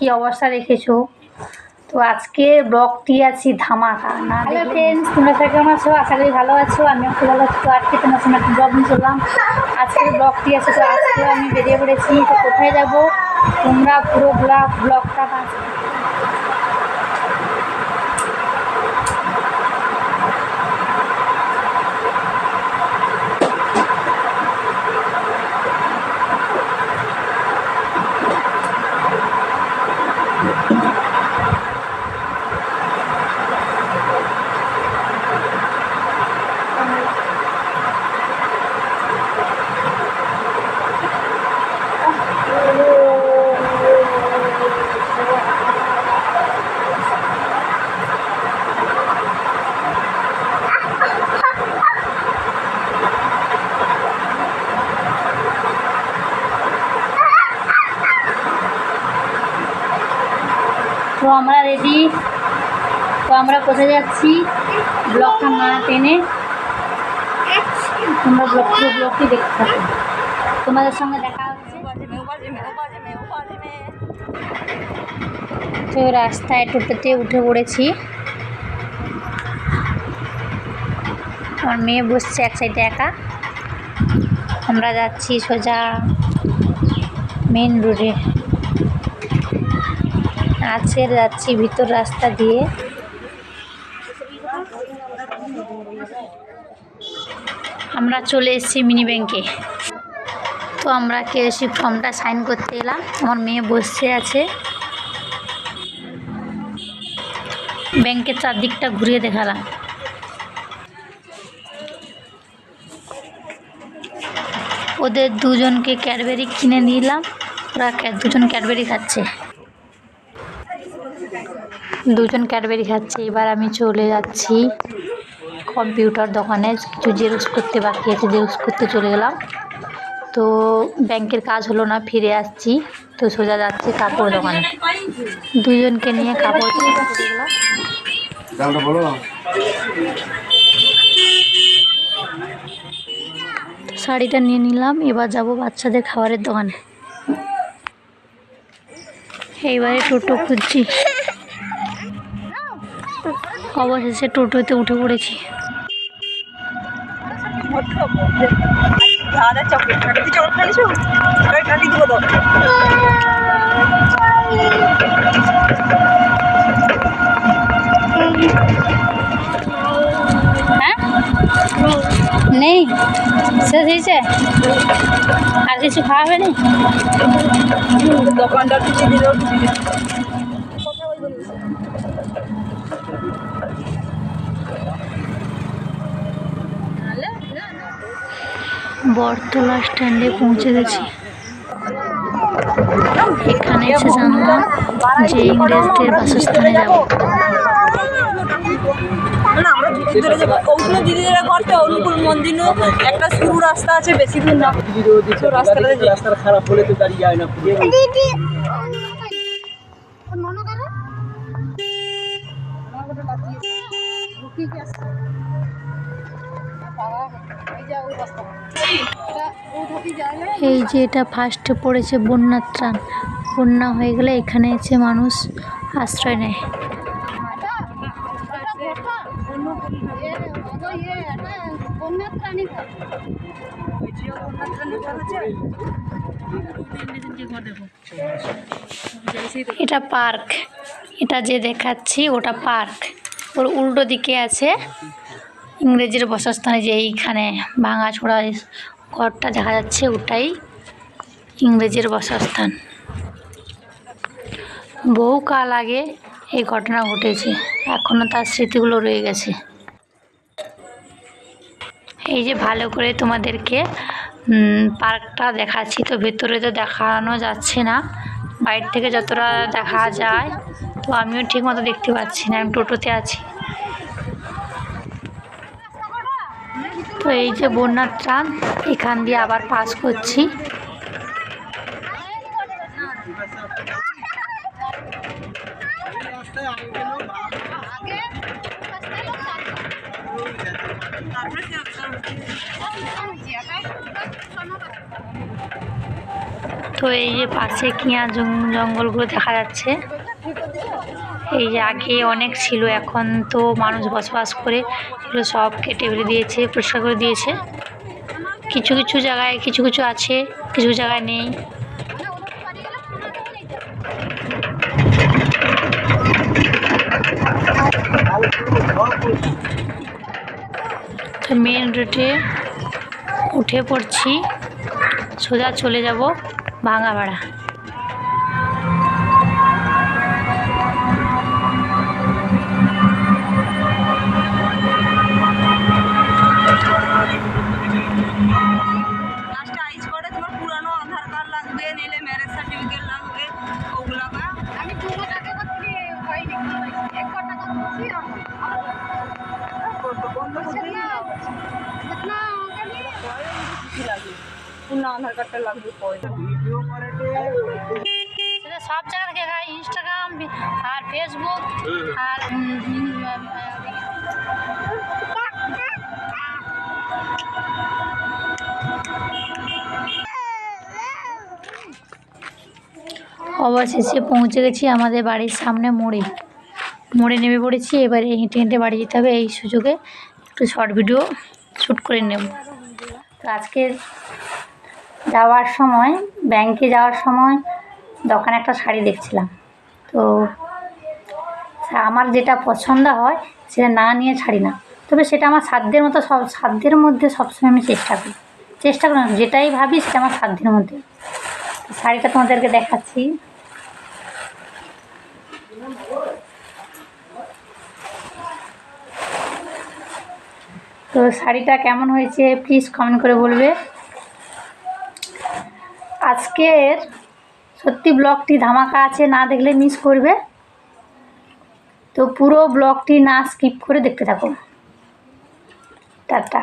কি অবস্থা রেখেছো তো আজকে ব্লগটি আছি ধামাকা। না হ্যালো ফ্রেন্ডস তোমরা সবাই কেমন আছো? আশা করি ভালো আছো, আমিও খুব ভালো আছি। তো আজকে তোমার সঙ্গে একটা ব্লগ নিয়ে চললাম। আজকের ব্লগটি আছে, তো আজকে আমি বেরিয়ে পড়েছি। তো কোথায় যাব? তোমরা পুরো ব্লগ ব্লগটা তো আমরা রেডি তো আমরা কোথায় যাচ্ছি? ব্লকটা না টেনে তোমরা ব্লগ পুরো ব্লগটি দেখতে থাকো। তোমাদের সঙ্গে দেখা হচ্ছে। তো রাস্তায় টোটোতে উঠে পড়েছি। আমার মেয়ে বসছে এক সাইডে একা। আমরা যাচ্ছি সোজা মেন রোডে আছে যাচ্ছি ভিতর রাস্তা দিয়ে। আমরা চলে এসেছি মিনি ব্যাংকে। তো আমরা কেএসি ফর্মটা সাইন করতে এলাম, আমার মেয়ে বসে আছে। ব্যাংকের চারদিকটা ঘুরিয়ে দেখালাম। ওদের দুজনকে ক্যাডবেরি কিনে নিলাম, ওরা দুজন ক্যাডবেরি খাচ্ছে। দুজন ক্যাডবেরি খাচ্ছে এবার আমি চলে যাচ্ছি কম্পিউটার দোকানে। কিছু জেরক্স করতে বাকি আছে জেরক্স করতে চলে গেলাম। তো ব্যাংকের কাজ হলো না ফিরে আসছি। তো সোজা যাচ্ছি কাপড় দোকানে। দুজনকে নিয়ে কাপড় চলে গেলাম। শাড়িটা নিয়ে নিলাম এবার যাব বাচ্চাদের খাবারের দোকানে। এইবারে টোটো খুঁজছি। অবশেষে টোটোতে উঠে পড়েছি। হ্যাঁ? নেই। শেষ হয়েছে? আর কিছু খাওয়াবে না দোকানটা কিছু দিল বটতলা স্ট্যান্ডে পৌঁছে গেছি। এখানে এসে জানলাম যে ইংরেজদের বাসস্থানে যাব। অনুকূল মন্দির একটা সরু রাস্তা আছে বেশি দূর না। রাস্তাটা খারাপ হলে তো গাড়ি যায় না এই যে এটা ফার্স্টে পড়েছে বন্যার ত্রাণ। বন্যা হয়ে গেলে এখানে এসে মানুষ আশ্রয় নেয়। এটা পার্ক। এটা যে দেখাচ্ছি, ওটা পার্ক। ওর উল্টো দিকে আছে ইংরেজের বসস্থানে যে এইখানে ভাঙাচোড়া ঘরটা দেখা যাচ্ছে, ওটাই ইংরেজের বসস্থান। বহু কাল আগে এই ঘটনা ঘটেছে এখনও তার স্মৃতিগুলো রয়ে গেছে। এই যে ভালো করে তোমাদেরকে পার্কটা দেখাচ্ছি, তো ভেতরে তো দেখানো যাচ্ছে না, বাইরে থেকে যতটা দেখা যায়, তো আমিও ঠিক মতো দেখতে পাচ্ছি না, আমি টোটোতে আছি। তো এই যে বন্যার ত্রাণ, এখান দিয়ে আবার পাস করছি। তো এই যে পাশে কিয়া জঙ্গলগুলো দেখা যাচ্ছে। এই যে আগে অনেক ছিল, এখন তো মানুষ বসবাস করে এগুলো সব কেটে ফেলে দিয়েছে, পরিষ্কার করে দিয়েছে। কিছু কিছু জায়গায় কিছু কিছু আছে, কিছু জায়গায় নেই। তো মেন রোডে উঠে পড়ছি, সোজা চলে যাব ভাঙাপাড়া সব জায়গা থেকে ইনস্টাগ্রাম আর ফেসবুক আর অবশেষে পৌঁছে গেছি আমাদের বাড়ির সামনে মোড়ে। মোড়ে নেমে পড়েছি, এবারে হেঁটে হেঁটে বাড়ি যেতে হবে এই সুযোগে। একটু শর্ট ভিডিও শ্যুট করে নেব। তো আজকে যাওয়ার সময় ব্যাংকে যাওয়ার সময় দোকানে একটা শাড়ি দেখছিলাম। তো আমার যেটা পছন্দ হয়, সেটা না নিয়ে ছাড়ি না। তবে সেটা আমার সাধ্যের মতো সব, সাধ্যের মধ্যে সবসময় আমি চেষ্টা করি। চেষ্টা করি যেটাই ভাবি সেটা আমার সাধ্যের মধ্যে। শাড়িটা তোমাদেরকে দেখাচ্ছি। তো শাড়িটা কেমন হয়েছে প্লিজ কমেন্ট করে বলবে। আজকের সত্যি ব্লগটি ধামাকা আছে, না দেখলে মিস করবে। তো পুরো ব্লগটি না স্কিপ করে দেখতে থাকুন টাটা।